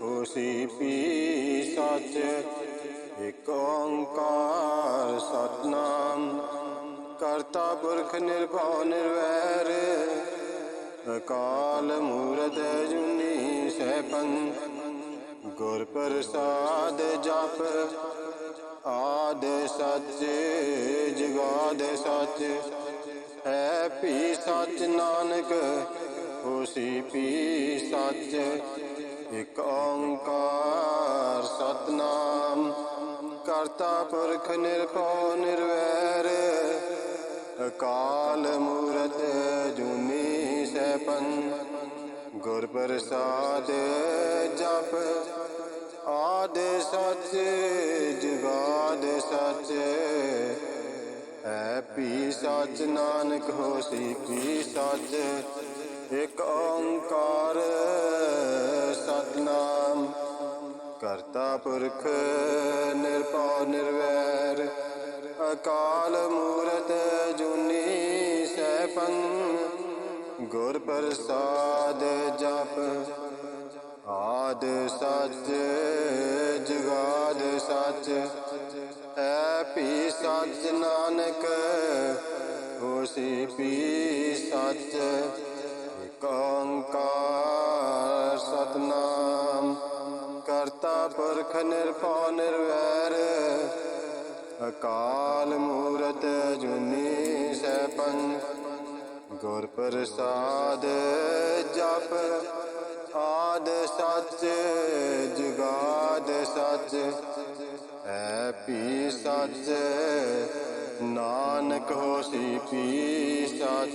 خوشی پی سچ ایک ست نام کرتا پورکھ نرپا نرویر اکال مرتنی جنی پنج گر پرساد جپ آد سچ جگاد سچ ہے پی سچ نانک خوشی پی سچ ایک ست ستنام کرتا پورکھ نرپ نرویر اکال مورت جونی سیپن گر پرساد جپ آد سچ جگاد سچ اے پی سچ نانک ہو سی پی سچ ਇੱਕ ਓੰਕਾਰ ਸਤਨਾਮ ਕਰਤਾ ਪੁਰਖ ਨਿਰਭਉ ਨਿਰਵੈਰ ਅਕਾਲ ਮੂਰਤ ਜੁਨੀ ਸੈਭੰ ਗੁਰ ਪ੍ਰਸਾਦ ਜਪ ਆਦ ਸਚ ਜਗਾਦ ਸਚ ਐ ਪੀ ਸਚ ਨਾਨਕ ਹੋਸੀ ਪੀ ਸਚ کنکار ست نام کرتا پر خنر پان ویر اکال مہرت جنی سے پن گر پرساد جپ آد سچ جگاد سچ ای پی سچ نانک ہو سی سچ